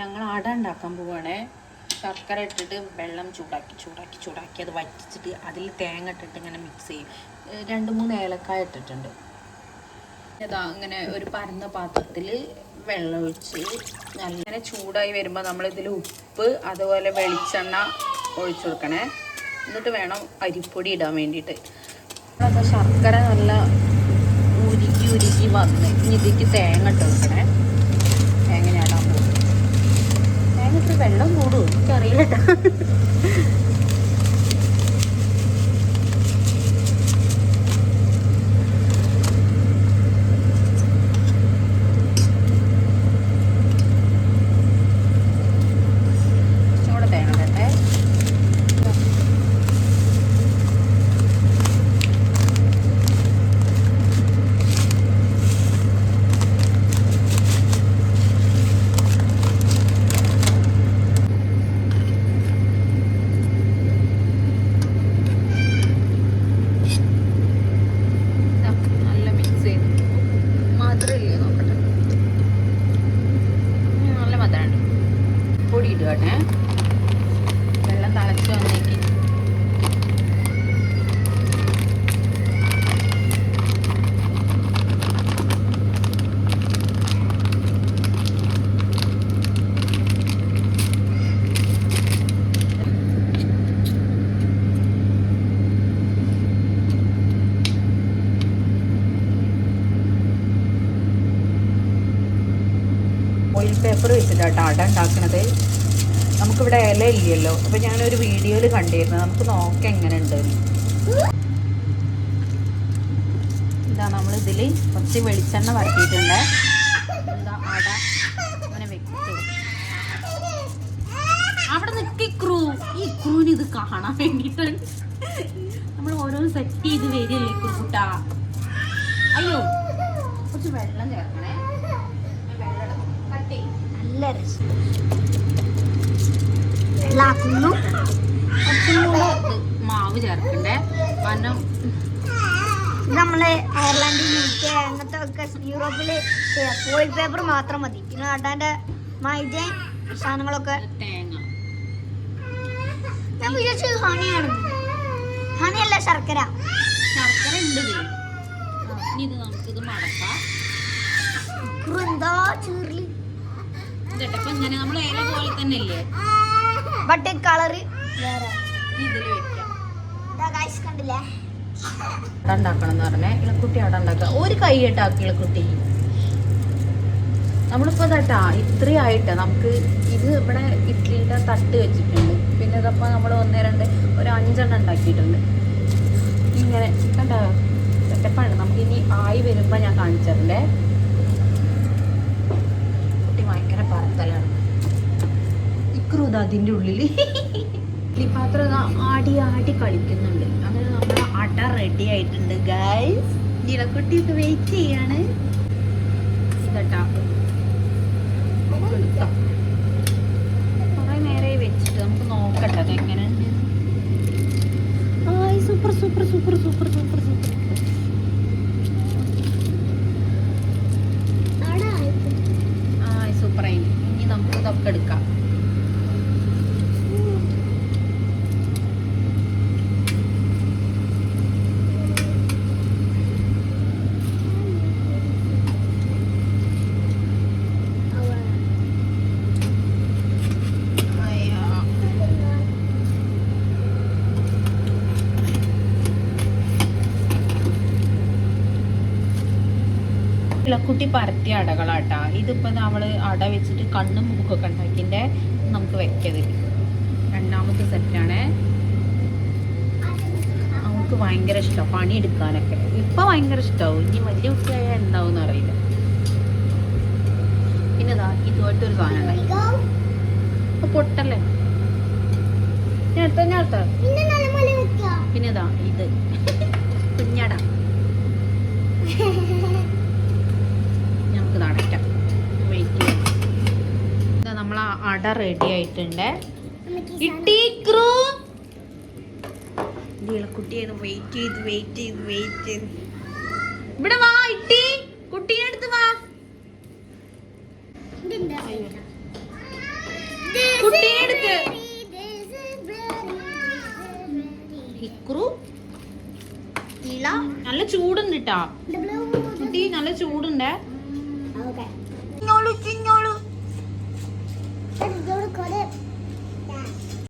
ഞങ്ങൾ അട ഉണ്ടാക്കാൻ പോവാണേ. ശർക്കര ഇട്ടിട്ട് വെള്ളം ചൂടാക്കി ചൂടാക്കി ചൂടാക്കി അത് വറ്റിച്ചിട്ട് അതിൽ തേങ്ങ ഇട്ടിട്ട് ഇങ്ങനെ മിക്സ് ചെയ്യും. രണ്ട് മൂന്ന് ഏലക്കായ ഇട്ടിട്ടുണ്ട്. ഇതാ ഇങ്ങനെ ഒരു പരന്ന പാത്രത്തിൽ വെള്ളം ഒഴിച്ച് നല്ല ചൂടായി വരുമ്പോൾ നമ്മൾ ഇതിൽ ഉപ്പ് അതുപോലെ വെളിച്ചെണ്ണ ഒഴിച്ചു കൊടുക്കണേ. എന്നിട്ട് വേണം അരിപ്പൊടി ഇടാൻ വേണ്ടിയിട്ട്. അപ്പോൾ ശർക്കര നല്ല ഉരുക്കി ഉരുക്കി വന്ന് ഇനി ഇതിക്ക് തേങ്ങ ഇട്ട് വെക്കണേ തേങ്ങ ഞാടാൻ പോകും തേങ്ങ ഇട്ട് വെള്ളം കൂടും. എനിക്കറിയില്ല കേട്ടോ കുറച്ചുകൂടെ തേങ്ങ ഇടട്ടെ ഇതാ, നല്ല മിക്സ് ചെയ്ത് മധുരമില്ലേ നോക്കട്ടെ ഉം, നല്ല മധുരമുണ്ട് പൊടി ഇടുക കേട്ടേ വെള്ളം തിളച്ച് വന്നേക്ക് ഓയിൽ പേപ്പർ വെച്ചിട്ടാട്ടോ അട ഉണ്ടാക്കണത്. നമുക്കിവിടെ ഇല ഇല്ലല്ലോ. അപ്പൊ ഞാനൊരു വീഡിയോയിൽ കണ്ടിരുന്നു. നമുക്ക് നോക്കാം എങ്ങനെ ഉണ്ട് ഇതാ നമ്മൾ ഇതിൽ കുറച്ച് വെളിച്ചെണ്ണ വരട്ടിയിട്ടുണ്ട് എന്താ അട അവിടെ നിൽക്കി ക്രൂ. ഈ ക്രൂവിന് ഇത് കാണാൻ വേണ്ടിട്ട് നമ്മൾ ഓരോന്ന് സെറ്റ് ചെയ്ത് വരില്ലേ ക്രൂട്ടാ. അയ്യോ കുറച്ച് വെള്ളം ചേർക്കണേ. കട്ട് ചെയ്യ്. നല്ല രസം വെള്ളാക്കുന്നു കുറച്ചും കൂടെ ഇത് മാവ് ചേർക്കണ്ടേ? കാരണം അയർലൻഡ് യു കെ അങ്ങനത്തെ ഒക്കെ യൂറോപ്പിൽ ഓയിൽ പേപ്പർ മാത്രം മതി. പിന്നെ അടാന്റെ മൈദ സാധനങ്ങളൊക്കെ. തേങ്ങ. ഞാൻ വിചാരിച്ചത് ഹണിയാണ്. ഹണിയല്ല ശർക്കര. ശർക്കര ഉണ്ട് ഇത് നമുക്കിത് മടക്കാം. എന്താ ഇതട്ടപ്പൊ ഇങ്ങനെ നമ്മൾ പോലെ തന്നെ ഇല്ലേ? ബട്ട് കളറ് വേറെ ഇതിൽ വെക്കാം. കണ്ടില്ലേ അട ഉണ്ടാക്കണം എന്ന് പറഞ്ഞേ. ഇളക്കുട്ടി അട ഉണ്ടാക്കുക ഒരു കൈയിട്ടാക്കി ഇളക്കുട്ടി നമ്മളിപ്പോ തട്ടാ ഇത്രയും ആയിട്ട് നമുക്ക് ഇത് ഇവിടെ ഇഡ്ഡലിയുടെ തട്ട് വെച്ചിട്ടുണ്ട്. പിന്നെ ഇതപ്പോ നമ്മൾ ഒന്ന് രണ്ട് ഒരു അഞ്ചെണ്ണം ഉണ്ടാക്കിയിട്ടുണ്ട്. ഇങ്ങനെ കണ്ട? സെറ്റപ്പാണ് നമുക്കിനി ആയി വരുമ്പോ ഞാൻ കാണിച്ചതല്ലേ കുട്ടി ഭയങ്കര ഇക്രൂത് ഇക്രു അതിന്റെ ഉള്ളിൽ ഈ പാത്രം ഇതാ ആടി ആടി കളിക്കുന്നുണ്ട്. അങ്ങനെ നമ്മൾ അട റെഡി ആയിട്ടുണ്ട് ഗൈസ് ഇളക്കുട്ടിയൊക്കെ വെയിറ്റ് ചെയ്യാണ്. ഇതട്ടാ എടുക്കാം കുറെ നേരമായി വെച്ചിട്ട് നമുക്ക് നോക്കട്ടെ അത് എങ്ങനെയുണ്ട് ആയ് super super super super super super ആയ് സൂപ്പറായി ഇനി നമുക്ക് ഇതൊക്കെ എടുക്കാം അയ്യോ ഇളക്കുട്ടി പരത്തിയ അടകളാട്ടാ. ഇതിപ്പോ നമ്മൾ അട വെച്ചിട്ട് കണ്ണും മൂക്കൊക്കെ ഉണ്ടാക്കിന്റെ നമുക്ക് വെക്കത് രണ്ടാമത്തെ സെറ്റാണേ. നമുക്ക് ഭയങ്കര ഇഷ്ടം പണി എടുക്കാനൊക്കെ ഇപ്പൊ ഭയങ്കര ഇഷ്ടാവും. ഇനി വലിയ കുട്ടിയായ എന്താവും അറിയില്ല. പിന്നെ ഇതാ ഇതുമായിട്ടൊരു സാധനം ഉണ്ടായി. അപ്പൊ പൊട്ടല്ലേ? ഞാൻ പിന്നെ ഇതാ ഇത്. കുഞ്ഞട. വട റെഡി ആയിട്ടുണ്ട്. വെയിറ്റ് വെയിറ്റ് വെയിറ്റ് വാ ഇട്ടി. കുട്ടിയെ വാ. കുട്ടിയെ നല്ല ചൂടുണ്ട് കുട്ടി നല്ല ചൂടുണ്ട്. ചിന്നോളൂ ചിന്നോളൂ Let's go